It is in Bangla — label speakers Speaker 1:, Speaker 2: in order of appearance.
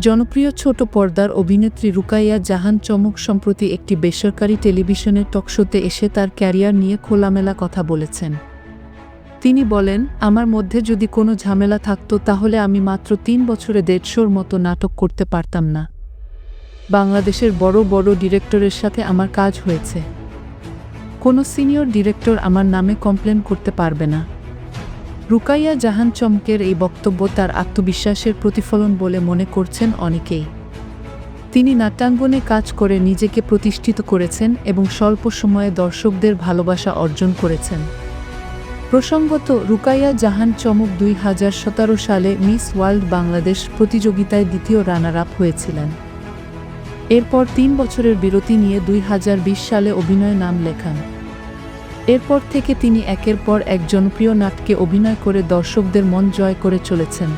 Speaker 1: জনপ্রিয় ছোট পর্দার অভিনেত্রী রুকাইয়া জাহান চমক সম্প্রতি একটি বেসরকারি টেলিভিশনের টকশোতে এসে তার ক্যারিয়ার নিয়ে খোলামেলা কথা বলেছেন। তিনি বলেন, আমার মধ্যে যদি কোনো ঝামেলা থাকতো তাহলে আমি মাত্র তিন বছরে দেড়শোর মতো নাটক করতে পারতাম না। বাংলাদেশের বড় বড় ডিরেক্টরের সাথে আমার কাজ হয়েছে। কোনো সিনিয়র ডিরেক্টর আমার নামে কমপ্লেন করতে পারবে না। রুকাইয়া জাহান চমকের এই বক্তব্য তার আত্মবিশ্বাসের প্রতিফলন বলে মনে করছেন অনেকেই। তিনি নাট্যাঙ্গনে কাজ করে নিজেকে প্রতিষ্ঠিত করেছেন এবং স্বল্প সময়ে দর্শকদের ভালোবাসা অর্জন করেছেন। প্রসঙ্গত, রুকাইয়া জাহান চমক দুই হাজার সতেরো সালে মিস ওয়ার্ল্ড বাংলাদেশ প্রতিযোগিতায় দ্বিতীয় রানার আপ হয়েছিলেন। এরপর তিন বছরের বিরতি নিয়ে দুই হাজার বিশ সালে অভিনয়ে নাম লেখান। এরপর থেকে তিনি একের পর এক জনপ্রিয় নাটকে অভিনয় করে দর্শকদের মন জয় করে চলেছেন।